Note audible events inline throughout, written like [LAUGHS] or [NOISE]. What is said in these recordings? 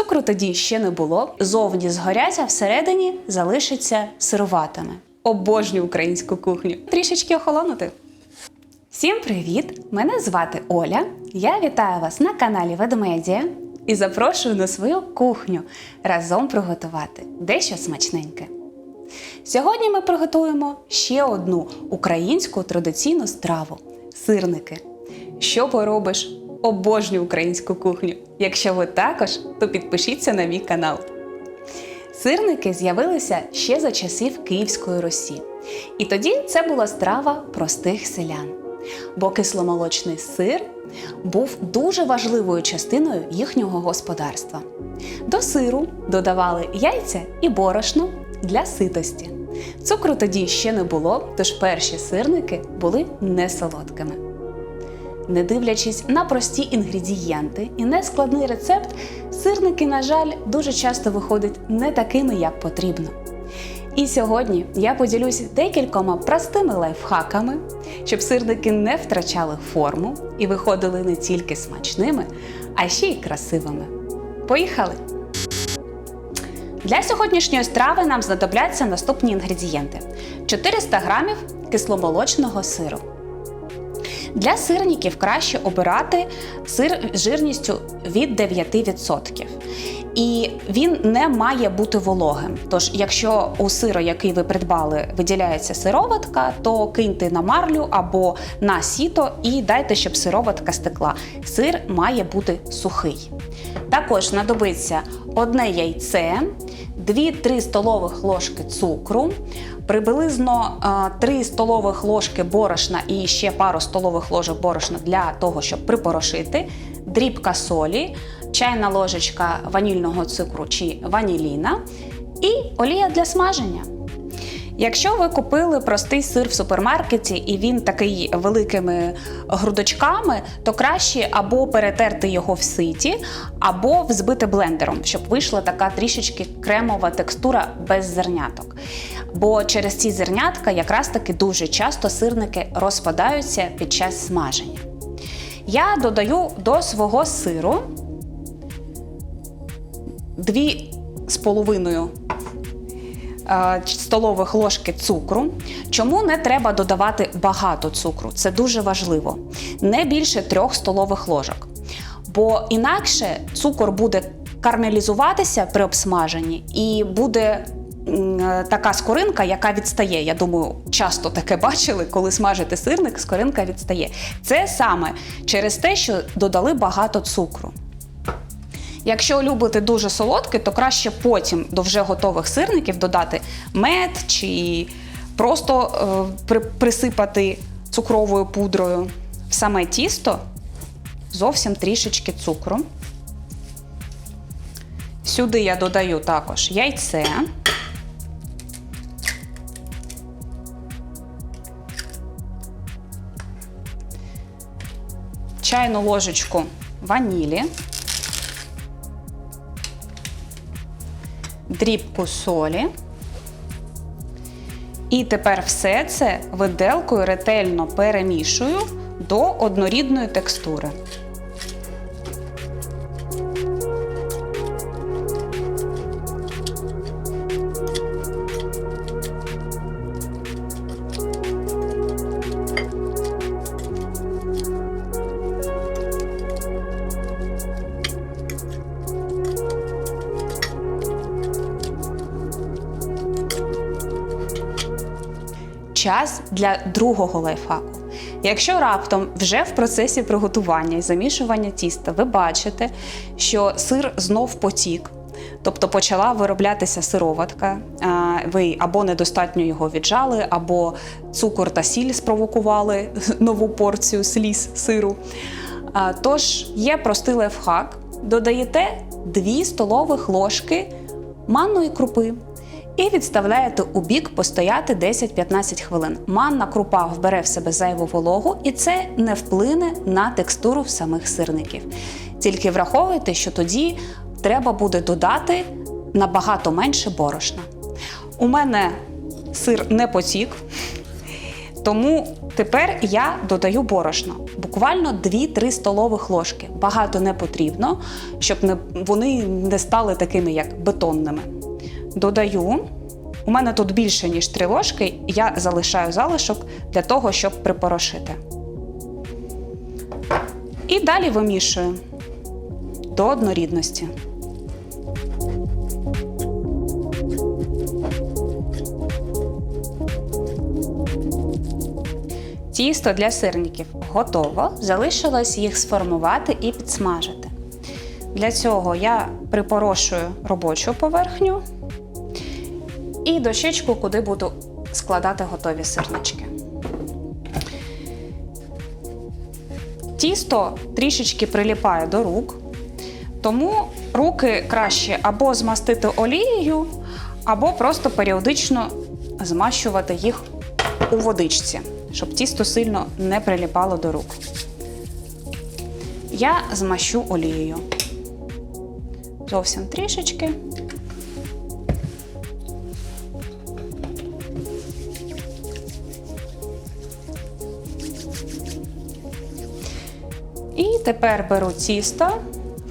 Цукру тоді ще не було. Зовні згорять, всередині залишиться сироватими. Обожнюю українську кухню. Трішечки охолонути. Всім привіт! Мене звати Оля. Я вітаю вас на каналі Ведмедія і запрошую на свою кухню разом приготувати дещо смачненьке. Сьогодні ми приготуємо ще одну українську традиційну страву сирники. Що поробиш? Обожнюю українську кухню. Якщо ви також, то підпишіться на мій канал. Сирники з'явилися ще за часів Київської Русі. І тоді це була страва простих селян. Бо кисломолочний сир був дуже важливою частиною їхнього господарства. До сиру додавали яйця і борошно для ситості. Цукру тоді ще не було, тож перші сирники були несолодкими. Не дивлячись на прості інгредієнти і нескладний рецепт, сирники, на жаль, дуже часто виходять не такими, як потрібно. І сьогодні я поділюсь декількома простими лайфхаками, щоб сирники не втрачали форму і виходили не тільки смачними, а ще й красивими. Поїхали! Для сьогоднішньої страви нам знадобляться наступні інгредієнти: 400 грамів кисломолочного сиру. Для сирників краще обирати сир з жирністю від 9%. І він не має бути вологим. Тож, якщо у сиру, який ви придбали, виділяється сироватка, то киньте на марлю або на сіто і дайте, щоб сироватка стекла. Сир має бути сухий. Також знадобиться одне яйце, 2-3 столових ложки цукру, приблизно 3 столових ложки борошна і ще пару столових ложок борошна для того, щоб припорошити, дрібка солі, чайна ложечка ванільного цукру чи ваніліна і олія для смаження. Якщо ви купили простий сир в супермаркеті і він такий великими грудочками, то краще або перетерти його в ситі, або взбити блендером, щоб вийшла така трішечки кремова текстура без зерняток. Бо через ці зернятка якраз таки дуже часто сирники розпадаються під час смаження. Я додаю до свого сиру дві з половиною е, столових ложки цукру. Чому не треба додавати багато цукру? Це дуже важливо. Не більше трьох столових ложок. Бо інакше цукор буде кармелізуватися при обсмаженні і буде е, така скоринка, яка відстає. Я думаю, часто таке [LAUGHS] бачили, коли смажите сирник, скоринка відстає. Це саме через те, що додали багато цукру. Якщо любите дуже солодке, то краще потім до вже готових сирників додати мед чи просто е, при- присипати цукровою пудрою в саме тісто зовсім трішечки цукру. Сюди я додаю також яйце. Чайну ложечку ванілі. Дрібку солі. І тепер все це виделкою ретельно перемішую до однорідної текстури. Час для другого лайфхаку. Якщо раптом вже в процесі приготування і замішування тіста ви бачите, що сир знов потік, тобто почала вироблятися сироватка, ви або недостатньо його віджали, або цукор та сіль спровокували [LAUGHS] нову порцію сліз сиру. Тож є простий лайфхак, додаєте 2 столових ложки манної крупи і відставляєте у бік постояти 10-15 хвилин. Манна крупа вбере в себе зайву вологу, і це не вплине на текстуру самих сирників. Тільки враховуйте, що тоді треба буде додати набагато менше борошна. У мене сир не потік. Тому тепер я додаю борошно. Буквально 2-3 столових ложки. Багато не потрібно, щоб вони не стали такими, як бетонними. Додаю. У мене тут більше, ніж 3 ложки, я залишаю залишок для того, щоб припорошити. І далі вимішую до однорідності. Тісто для сирників готово. Залишилось їх сформувати і підсмажити. Для цього я припорошую робочу поверхню і дощечку, куди буду складати готові сирнички. Тісто трішечки приліпає до рук, тому руки краще або змастити олією, або просто періодично змащувати їх у водичці, щоб тісто сильно не приліпало до рук. Я змащу олією. Зовсім трішечки. Тепер беру тісто,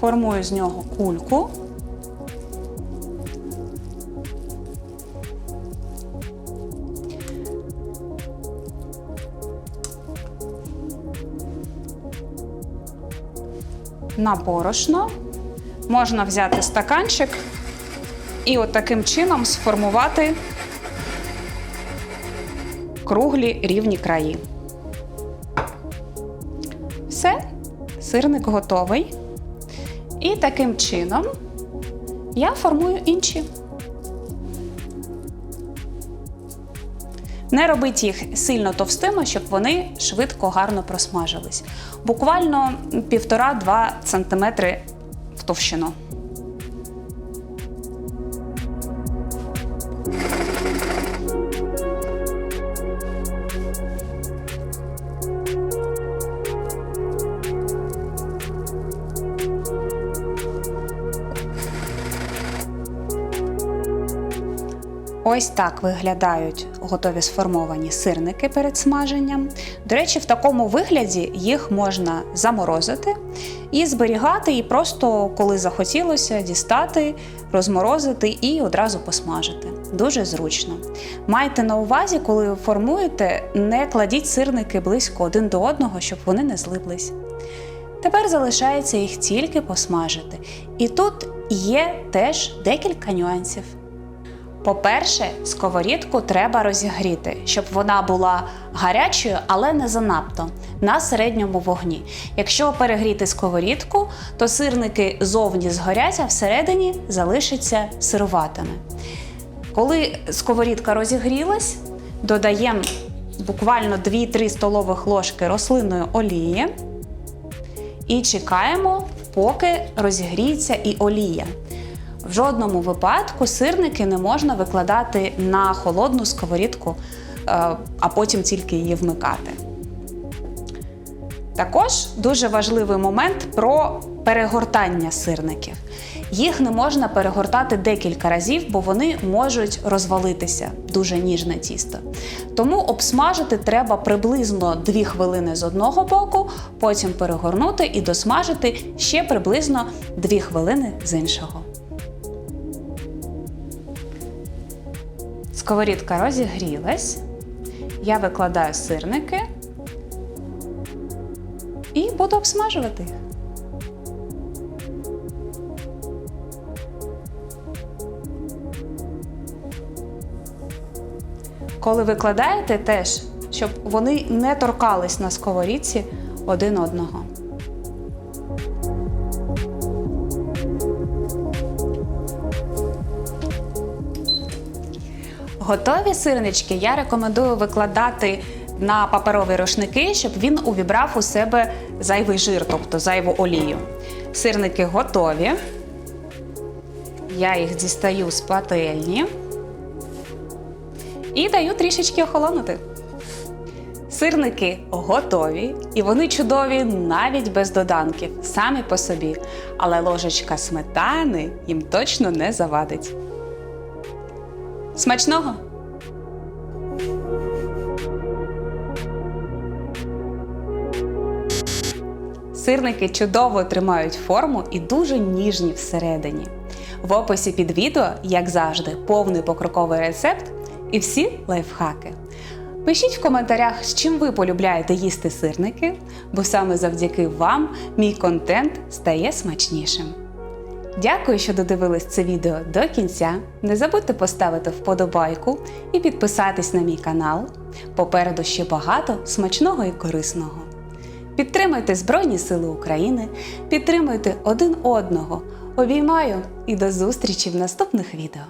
формую з нього кульку. На борошно можна взяти стаканчик і от таким чином сформувати круглі рівні краї. Сирник готовий. І таким чином я формую інші. Не робіть їх сильно товстими, щоб вони швидко гарно просмажились. Буквально 1,5-2 см в товщину. Ось так виглядають готові сформовані сирники перед смаженням. До речі, в такому вигляді їх можна заморозити і зберігати, і просто, коли захотілося, дістати, розморозити і одразу посмажити. Дуже зручно. Майте на увазі, коли формуєте, не кладіть сирники близько один до одного, щоб вони не злиплись. Тепер залишається їх тільки посмажити. І тут є теж декілька нюансів. По-перше, сковорідку треба розігріти, щоб вона була гарячою, але не занадто на середньому вогні. Якщо перегріти сковорідку, то сирники зовні згорять, а всередині залишаться сируватими. Коли сковорідка розігрілась, додаємо буквально 2-3 столових ложки рослинної олії і чекаємо, поки розігріється і олія. В жодному випадку сирники не можна викладати на холодну сковорідку, е, а потім тільки її вмикати. Також дуже важливий момент про перегортання сирників. Їх не можна перегортати декілька разів, бо вони можуть розвалитися дуже ніжне тісто. Тому обсмажити треба приблизно 2 хвилини з одного боку, потім перегорнути і досмажити ще приблизно 2 хвилини з іншого. Сковорідка розігрілась. Я викладаю сирники і буду обсмажувати їх. Коли викладаєте теж, щоб вони не торкались на сковорідці один одного. Готові сирнички я рекомендую викладати на паперові рушники, щоб він увібрав у себе зайвий жир, тобто зайву олію. Сирники готові. Я їх дістаю з пательні і даю трішечки охолонути. Сирники готові, і вони чудові навіть без доданків, самі по собі. Але ложечка сметани їм точно не завадить. Смачного? Сирники чудово тримають форму і дуже ніжні всередині. В описі під відео, як завжди, повний покроковий рецепт і всі лайфхаки. Пишіть в коментарях, з чим ви полюбляєте їсти сирники, бо саме завдяки вам мій контент стає смачнішим. Дякую, що додивились це відео до кінця. Не забудьте поставити вподобайку і підписатись на мій канал. Попереду ще багато смачного і корисного. Підтримуйте Збройні Сили України, підтримуйте один одного. Обіймаю і до зустрічі в наступних відео.